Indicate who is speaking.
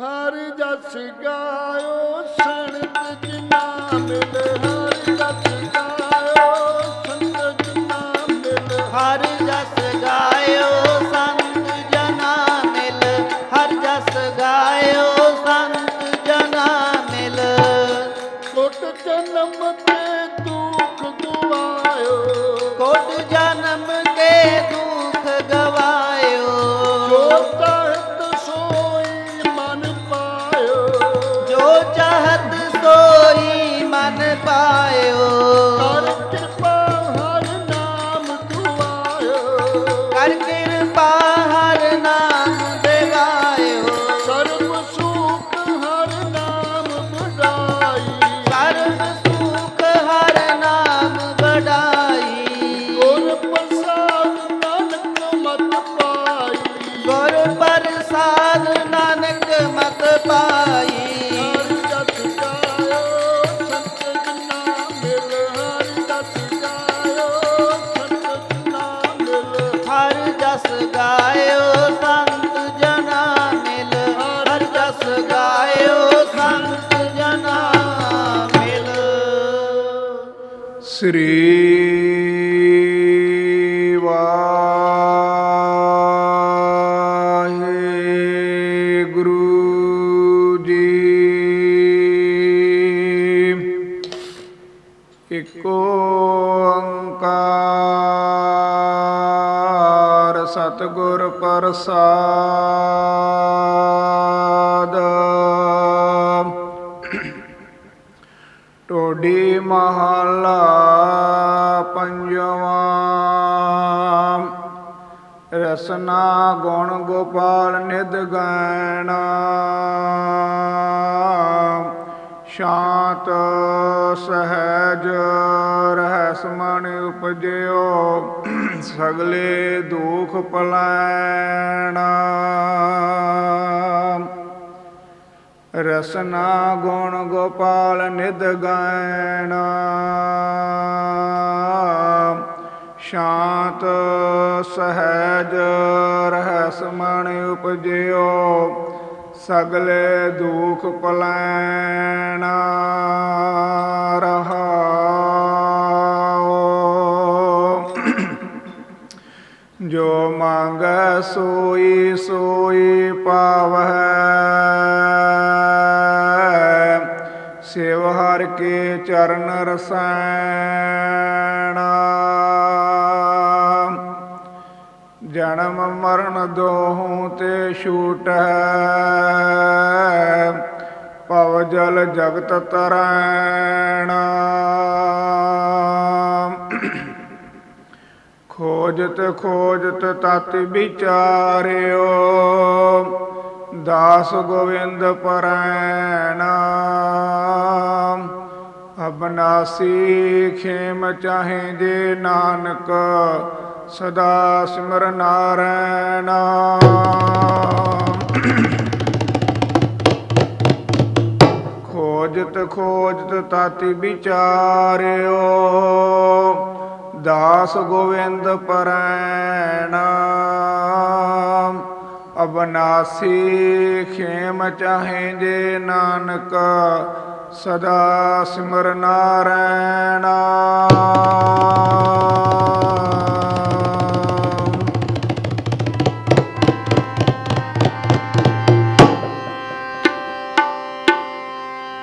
Speaker 1: ਹਰ ਜਸ ਗਾਇਓ ਸੰਤ ਜਨਾ ਮਿਲ ਹਰ ਜਸ ਗਾਇਓ ਸੰਤ ਜਨਾ ਮਿਲ।
Speaker 2: ਹਰ ਜਸ ਗਾਇਓ ਸੰਤ ਜਨਾ ਮਿਲ ਹਰ ਜਸ ਗਾਇਓ ਸੰਤ ਜਨਾ ਮਿਲ।
Speaker 1: ਕੋਟ ਜਨਮ ਤੇ ਦੁਖ ਗਵਾਇਓ
Speaker 2: ਕੋਟ ਜਨਮ
Speaker 3: ਸ੍ਰੀ ਵਾਹਿਗੁਰੂ ਜੀ। ਇਕ ਓੰਕਾਰ ਸਤਿਗੁਰ ਪ੍ਰਸਾਦ। ਮਹਲਾ ਪੰਜਵਾ। ਰਸਨਾ ਗੁਣ ਗੋਪਾਲ ਨਿਧ ਗਾਇਣਾ ਸ਼ਾਂਤ ਸਹਿਜ ਰਹਿਸ ਮਨ ਉਪਜਿਓ। ਸਗਲੇ ਦੁਖ ਪਲੈਣਾ। ਰਸਨਾ ਗੁਣ ਗੋਪਾਲ ਨਿਧ ਗਾਇਣਾ। ਸ਼ਾਂਤ ਸਹਿਜ ਰਹਿਸ ਮਣ ਉਪਜਿਓ ਸਗਲੇ ਦੁਖ ਪਲੈਣਾ। ਜੋ ਮੰਗੈ ਸੋਈ ਸੋਈ ਪਾਵੈ ਸਿਵ ਹਰ ਕੇ ਚਰਨ ਰਸੈਣਾ ਜਨਮ ਮਰਨ ਦੋਹੂ ਤੇ ਛੂਟੈ। ਪਵ ਜਲ ਜਗਤ ਤਰੈਣਾ ਖੋਜਤ ਖੋਜਤ ਤਤ ਵਿਚਾਰਿਓ। ਦਾਸ ਗੋਵਿੰਦ ਪਰੈਣਾ। ਅਬਨਾਸੀ ਖੇਮ ਚਾਹੇ ਜੇ ਨਾਨਕ, ਸਦਾ ਸਿਮਰ ਨਾਰਾਇਣਾ। ਖੋਜਤ ਖੋਜਤ ਤਾਤੀ ਵਿਚਾਰਿਓ। ਦਾਸ ਗੋਵਿੰਦ ਪਰੈਣਾ। ਅਬਨਾਸੀ ਖੇਮ ਚਾਹੇ ਜੇ ਨਾਨਕ ਸਦਾ ਸਿਮਰ ਨਾਰਾਇਣਾ।